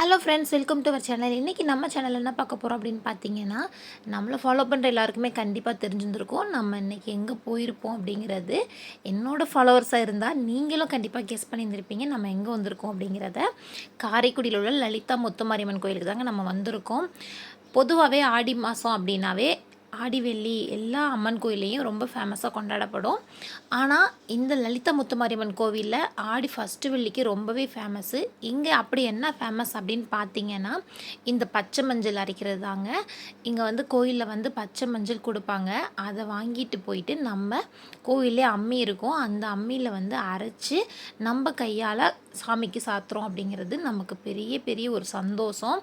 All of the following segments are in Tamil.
Hello friends welcome to our channel இன்றைக்கி நம்ம சேனல் என்ன பார்க்க போகிறோம் அப்படின்னு பார்த்தீங்கன்னா நம்மளை ஃபாலோ பண்ணுற எல்லாருக்குமே கண்டிப்பாக தெரிஞ்சிருந்துருக்கோம். நம்ம இன்றைக்கி எங்கே போயிருப்போம் அப்படிங்கிறது என்னோடய ஃபாலோவர்ஸாக இருந்தால் நீங்களும் கண்டிப்பாக கெஸ் பண்ணியிருந்திருப்பீங்க. நம்ம எங்கே வந்திருக்கோம் அப்படிங்கிறத காரைக்குடியில் உள்ள லலிதா முத்துமாரியம்மன் கோயிலுக்கு தாங்க நம்ம வந்திருக்கோம். பொதுவாகவே ஆடி மாதம் அப்படின்னாவே ஆடிவெள்ளி எல்லா அம்மன் கோயிலையும் ரொம்ப ஃபேமஸாக கொண்டாடப்படும். ஆனால் இந்த லலிதா முத்துமாரியம்மன் கோவிலில் ஆடி ஃபஸ்ட்டு வெள்ளிக்கு ரொம்பவே ஃபேமஸ்ஸு இங்கே அப்படி என்ன ஃபேமஸ் அப்படின்னு பார்த்தீங்கன்னா இந்த பச்சை மஞ்சள் அரைக்கிறது தாங்க. இங்கே வந்து கோயிலில் வந்து பச்சை மஞ்சள் கொடுப்பாங்க. அதை வாங்கிட்டு போயிட்டு நம்ம கோயிலே அம்மி இருக்கும். அந்த அம்மியில் வந்து அரைச்சி நம்ம கையால் சாமிக்கு சாத்துறோம் அப்படிங்கிறது நமக்கு பெரிய பெரிய ஒரு சந்தோஷம்.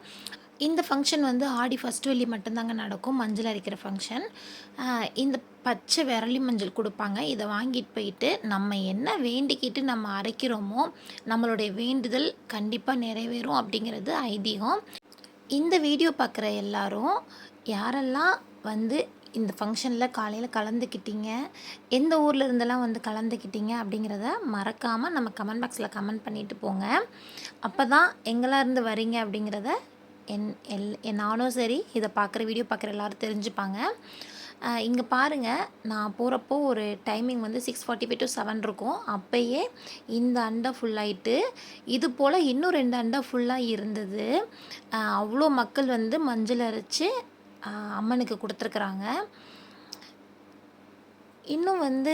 இந்த ஃபங்க்ஷன் வந்து ஆடி ஃபஸ்ட் வெள்ளி மட்டும்தாங்க நடக்கும். மஞ்சள் அரைக்கிற ஃபங்க்ஷன் இந்த பச்சை விரலி மஞ்சள் கொடுப்பாங்க. இதை வாங்கிட்டு போயிட்டு நம்ம என்ன வேண்டிக்கிட்டு நம்ம அரைக்கிறோமோ நம்மளுடைய வேண்டுதல் கண்டிப்பாக நிறைவேறும் அப்படிங்கிறது ஐதீகம். இந்த வீடியோ பார்க்குற எல்லாரும் யாரெல்லாம் வந்து இந்த ஃபங்க்ஷனில் காலையில் கலந்துக்கிட்டீங்க எந்த ஊரில் இருந்தெல்லாம் வந்து கலந்துக்கிட்டீங்க அப்படிங்கிறத மறக்காமல் நம்ம கமெண்ட் பாக்ஸில் கமெண்ட் பண்ணிவிட்டு போங்க. அப்போ தான் எங்கெல்லாம் இருந்து வரீங்க அப்படிங்கிறத என் எல் நானும் சரி இதை பார்க்குற வீடியோ பார்க்குற எல்லோரும் தெரிஞ்சுப்பாங்க. இங்கே பாருங்கள் நான் போகிறப்போ ஒரு டைமிங் வந்து six forty five to seven இருக்கும். அப்போயே இந்த அண்டை ஃபுல்லாயிட்டு இது போல் இன்னும் ரெண்டு அண்டை ஃபுல்லாக இருந்தது. அவ்வளோ மக்கள் வந்து மஞ்சள் அரைச்சி அம்மனுக்கு கொடுத்துருக்குறாங்க. இன்னும் வந்து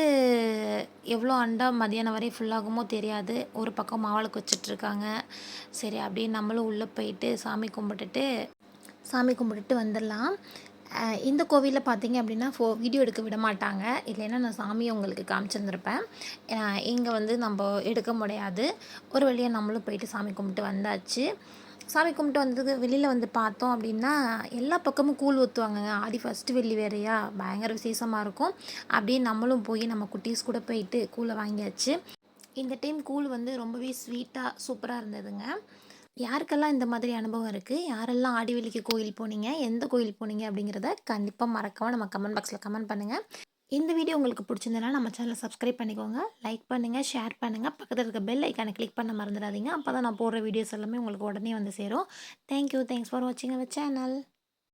எவ்வளோ அண்டா மதியானம் வரையும் ஃபுல்லாகுமோ தெரியாது. ஒரு பக்கம் மாவளுக்கு வச்சிட்ருக்காங்க. சரி அப்படியே நம்மளும் உள்ளே போயிட்டு சாமி கும்பிட்டுட்டு சாமி கும்பிட்டுட்டு வந்துடலாம். இந்த கோவிலில் பார்த்தீங்க அப்படின்னா ஃபோ வீடியோ எடுக்க விட மாட்டாங்க. இல்லைன்னா நான் சாமியை உங்களுக்கு காமிச்சிருந்துருப்பேன். இங்கே வந்து நம்ம எடுக்க முடியாது. ஒரு வழியாக நம்மளும் போயிட்டு சாமி கும்பிட்டு வந்தாச்சு. சாமி கும்பிட்டு வந்ததுக்கு வெளியில் வந்து பார்த்தோம் அப்படின்னா எல்லா பக்கமும் கூழ் ஊற்றுவாங்கங்க ஆடி ஃபஸ்ட்டு வெள்ளி வேறையா? பயங்கர விசேஷமாக இருக்கும். அப்படியே நம்மளும் போய் நம்ம குட்டீஸ் கூட போயிட்டு கூழை வாங்கியாச்சு. இந்த டைம் கூழ் வந்து ரொம்பவே ஸ்வீட்டாக சூப்பராக இருந்ததுங்க. யாருக்கெல்லாம் இந்த மாதிரி அனுபவம் இருக்குது யாரெல்லாம் ஆடி வெள்ளிக்கு கோயில் போனீங்க? எந்த கோயில் போனீங்க அப்படிங்கிறத கண்டிப்பாக மறக்காமல் நம்ம கமெண்ட் பாக்ஸில் கமெண்ட் பண்ணுங்கள் இந்த வீடியோ உங்களுக்கு பிடிச்சிருந்தனா நம்ம சேனலை சப்ஸ்கிரைப் பண்ணிக்கோங்க லைக் பண்ணுங்கள் ஷேர் பண்ணுங்கள் பக்கத்தில் இருக்க பெல் ஐக்கானை கிளிக் பண்ண மறந்துடாதீங்க. அப்போ தான் நான் போடுற வீடியோஸ் எல்லாமே உங்களுக்கு உடனே வந்து சேரும். தேங்க்யூ தேங்க்ஸ் ஃபார் வாட்சிங் அவர் சேனல்